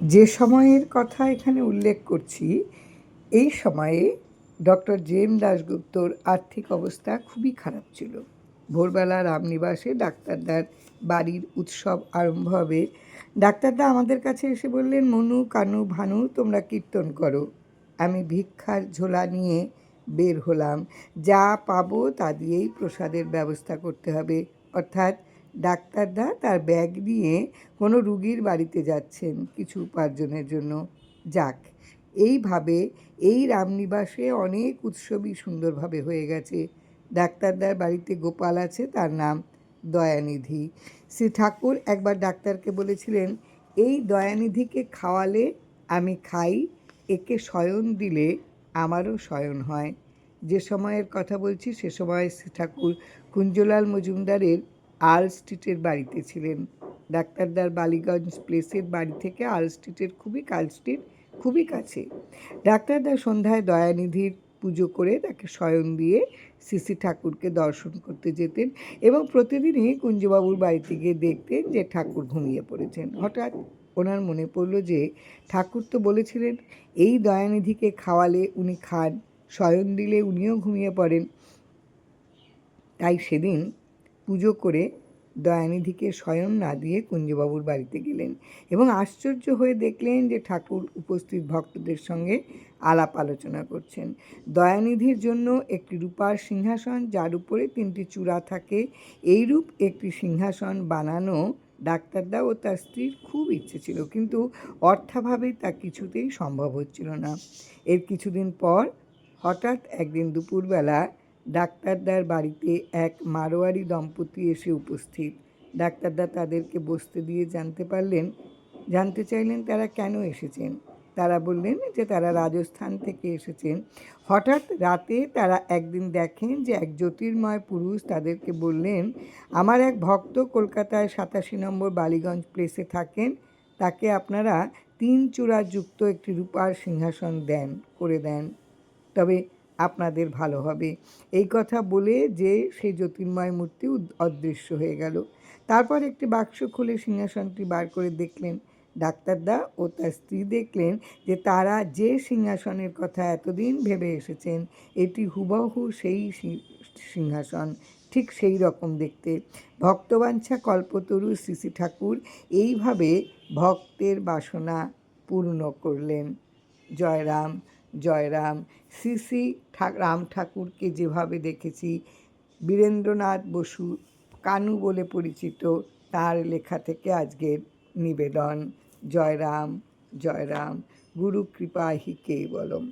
যে সময়ের কথা এখানে উল্লেখ করছি, এই সময়ে ডক্টর জেম দাশগুপ্তর আর্থিক অবস্থা খুবই খারাপ ছিল। ভোরবেলা রামনিবাসে ডাক্তারদার বাড়ির উৎসব আরম্ভ হবে। ডাক্তারদা আমাদের কাছে এসে বললেন, মনু, কানু, ভানু, তোমরা কীর্তন করো। আমি ভিক্ষার ঝোলা নিয়ে বের হলাম। যা পাবো তা দিয়েই প্রসাদের ব্যবস্থা করতে হবে। অর্থাৎ ডাক্তারদা তার ব্যাগ নিয়ে কোনো রুগীর বাড়িতে যাচ্ছেন কিছু উপার্জনের জন্য। যাক, এইভাবে এই রামনিবাসে অনেক উৎসবই সুন্দরভাবে হয়ে গেছে। ডাক্তারদার বাড়িতে গোপাল আছে, তার নাম দয়ানিধি। শ্রী ঠাকুর একবার ডাক্তারকে বলেছিলেন, এই দয়ানিধিকে খাওয়ালে আমি খাই, একে শয়ন দিলে আমারও শয়ন হয়। যে সময়ের কথা বলছি, সে সময় শ্রী ঠাকুর কুঞ্জলাল মজুমদারের আর্ল স্ট্রিটের বাড়িতে ছিলেন। ডাক্তারদার বালিগঞ্জ প্লেসের বাড়ি থেকে আর্ল স্ট্রিটের খুবই কাল স্ট্রিট খুবই কাছে। ডাক্তারদার সন্ধ্যায় দয়ানিধির পুজো করে তাকে শয়ন দিয়ে সিসি ঠাকুরকে দর্শন করতে যেতেন এবং প্রতিদিনই কুঞ্জবাবুর বাড়িতে গিয়ে দেখতেন যে ঠাকুর ঘুমিয়ে পড়েছেন। হঠাৎ ওনার মনে পড়ল যে ঠাকুর তো বলেছিলেন, এই দয়ানিধিকে খাওয়ালে উনি খান, শয়ন দিলে উনিও ঘুমিয়ে পড়েন। তাই সেদিন পুজো করে দয়ানিধিকে স্বয়ং না দিয়ে কুঞ্জবাবুর বাড়িতে গেলেন এবং আশ্চর্য হয়ে দেখলেন যে ঠাকুর উপস্থিত ভক্তদের সঙ্গে আলাপ আলোচনা করছেন। দয়ানিধির জন্য একটি রূপার সিংহাসন, যার উপরে তিনটি চূড়া থাকে, এইরূপ একটি সিংহাসন বানানো ডাক্তারদা ও তার স্ত্রীর খুব ইচ্ছে ছিল, কিন্তু অর্থাভাবে তা কিছুতেই সম্ভব হচ্ছিল না। এর কিছুদিন পর হঠাৎ একদিন দুপুরবেলা ডাক্তারদার বাড়িতে এক মারোয়ারি দম্পতি এসে উপস্থিত। ডাক্তারদা তাদেরকে বসতে দিয়ে জানতে পারলেন, জানতে চাইলেন তারা কেন এসেছেন। তারা বললেন যে তারা রাজস্থান থেকে এসেছেন। হঠাৎ রাতে তারা একদিন দেখেন যে এক জ্যোতির্ময় পুরুষ তাদেরকে বললেন, আমার এক ভক্ত কলকাতায় সাতাশি নম্বর বালিগঞ্জ প্লেসে থাকেন। তাকে আপনারা তিন চূড়া যুক্ত একটি রূপার সিংহাসন দেন, করে দেন। তবে আপনাদের ভালো হবে। এই কথা বলে যে সেই জ্যোতির্ময় মূর্তি অদৃশ্য হয়ে গেল। তারপর একটি বাক্স খুলে সিংহাসনটি বার করে দেখলেন ডাক্তারদা ও তার স্ত্রী দেখলেন যে তারা যে সিংহাসনের কথা এতদিন ভেবে এসেছেন, এটি হুবহু সেই সিংহাসন, ঠিক সেই রকম দেখতে। ভক্তবাঞ্ছা কল্পতরু শ্রী ঠাকুর এইভাবে ভক্তের বাসনা পূর্ণ করলেন। জয়রাম জয়রাম। সিসি রাম ঠাকুরকে যেভাবে দেখেছি, বীরেন্দ্রনাথ বসু কানু বলে পরিচিত, তার লেখা থেকে আজকের নিবেদন। জয়রাম জয়রাম, গুরু কৃপা হি কেবলম।